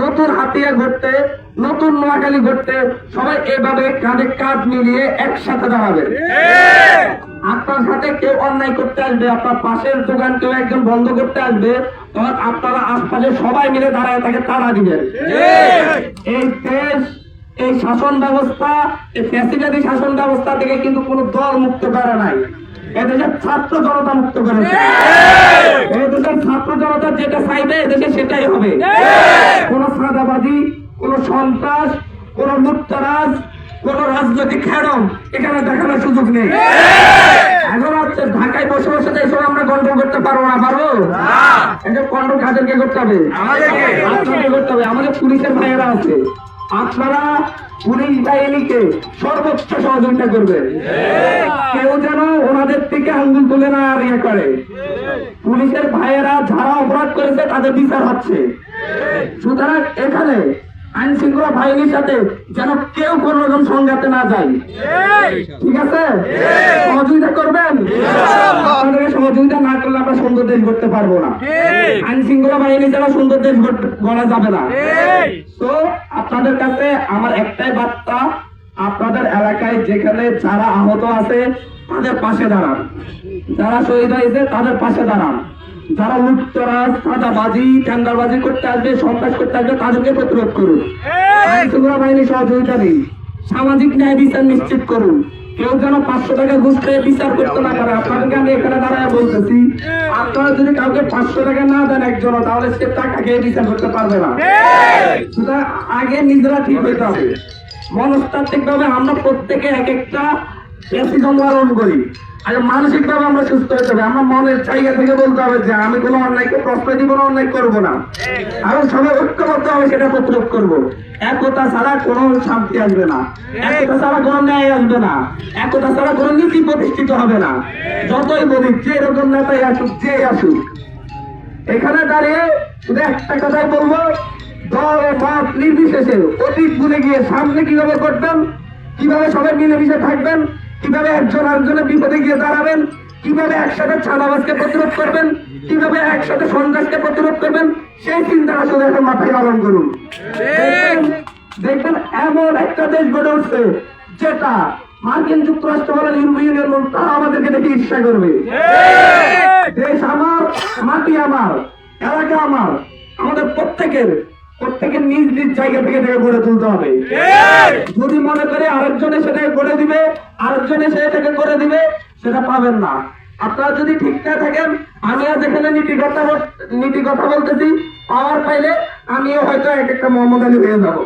নতুন হাতিয়া ঘটতে, নতুন নোয়াখালী ঘটতে, সবাই এভাবে কাঁধে কাঁধ মিলিয়ে একসাথে দাঁড়াবে। আপনার সাথে কেউ অন্যায় করতে আসবে, আপনার পাশের দোকান কেউ একজন বন্ধ করতে আসবে, তখন আপনারা আশপাশে সবাই মিলে দাঁড়ায় তাকে তাড়া দিবেন। এই দেশ, এই শাসন ব্যবস্থা, এই ফ্যাসিলিটি শাসন ব্যবস্থা থেকে কিন্তু কোনো দল মুক্ত করে নাই। এদেশের ছাত্র জনতা মুক্ত করেছে। এদেশের ছাত্র জনতা যেটা চাইবে এদেশে সেটাই হবে। সাদাবাদী কোন সন্ত্রাস কোন লুটতারাজ কোন রাজনৈতিক খেড়ম এখানে দেখানোর সুযোগ নেই। এখন হচ্ছে ঢাকায় বসে বসে এসব আমরা কন্ট্রোল করতে পারব না পারব? এসব কন্ট্রোল কাদেরকে করতে হবে? আপনাকে করতে হবে? আমাদের পুলিশের ভাইয়েরা আছে। আপনারা পুলিশ বাহিনীকে সর্বোচ্চ সহযোগিতা করবেন। কেউ যেন ওনাদের থেকে আঙ্গুল তুলে না আর ইয়ে করে। পুলিশের ভাইয়েরা যারা অপরাধ করেছে, তাদের বিচার হচ্ছে। সুতরাং এখানে আইন শৃঙ্খলা বাহিনীর সাথে যেন কেউ কোন রকম সংঘাতে না যায়। ঠিক আছে? সহযোগিতা করবেন? আপনাদের সহযোগিতা না করলে আমরা সুন্দর দেশ করতে পারব না। আইন শৃঙ্খলা বাহিনী ছাড়া সুন্দর দেশ গড়া যাবে না। তো আপনাদের কাছে আমার একটাই বার্তা, আপনাদের এলাকায় যেখানে যারা আহত আছে তাদের পাশে দাঁড়ান। যারা শহীদ হয়েছে, তাদের পাশে দাঁড়ান। যারা লুটতরাজ সাদাবাজি টেন্ডারবাজি করতে আসবে, সন্ত্রাস করতে আসবে, তাদেরকে প্রতিরোধ করুন। আইন শৃঙ্খলা বাহিনী সহযোগিতা দিন সামাজিক ন্যায় বিচার নিশ্চিত করুন। কেউ যেন পাঁচশো টাকা ঘুষ খেয়ে বিচার করতে না পারে। আপনাদেরকে আমি এখানে দাঁড়ায় বলতেছি, আপনারা যদি কাউকে পাঁচশো টাকা না দেন একজন তাহলে সে টাকা খেয়ে বিচার করতে পারবে না। সুতরাং আগে নিজেরা ঠিক হইতে হবে। মনস্তাত্ত্বিক ভাবে আমরা প্রত্যেকে এক একটা করি। মানসিক ভাবে আমরা সুস্থ হতে হবে। মনের জায়গা থেকে বলতে হবে যে, আমি কোনো অন্যায়কে দিব না অন্যায় করব না। আর সবাই ঐক্যবদ্ধ হবে, সেটা প্রতিরোধ করব। একতা ছাড়া শান্তি আসবে না। একতা ছাড়া ন্যায় আসবে না। একতা ছাড়া নীতি প্রতিষ্ঠিত হবে না। যতই বলি, যে এরকম নেতাই আসুক, যে আসুক। এখানে দাঁড়িয়ে শুধু একটা কথাই বলব, দল, মত নির্বিশেষে অতীত ভুলে গিয়ে সামনে কীভাবে করবেন কীভাবে সবাই মিলেমিশে থাকবেন কীভাবে একজন আরেকজনের বিপদে গিয়ে দাঁড়াবেন? কীভাবে একসাথে ছানাবাজকে প্রতিরোধ করবেন? কীভাবে একসাথে সন্ত্রাসকে প্রতিরোধ করবেন? সেই চিন্তা আসলে এখন মাথায় পালন করুন। দেখবেন এমন একটা দেশ গড়ে উঠছে যেটা মার্কিন যুক্তরাষ্ট্র বলেন ইউরোপিয়ান ইউনিয়ন তারা আমাদেরকে দেখে ঈর্ষা করবে। দেশ আমার মাটি আমার এলাকা আমার আমাদের প্রত্যেকের প্রত্যেকের নিজ নিজ জায়গা থেকে থেকে গড়ে তুলতে হবে। যদি মনে করে আরেকজনে সেটাকে গড়ে দিবে আরেকজনে সেটাকে করে দিবে সেটা পাবেন না। আপনারা যদি ঠিকঠাক থাকেন আমি আজ এখানে নীতি কথা নীতি কথা বলতেছি পাওয়ার পাইলে আমিও হয়তো এক একটা মোহাম্মদ আলী হয়ে যাব।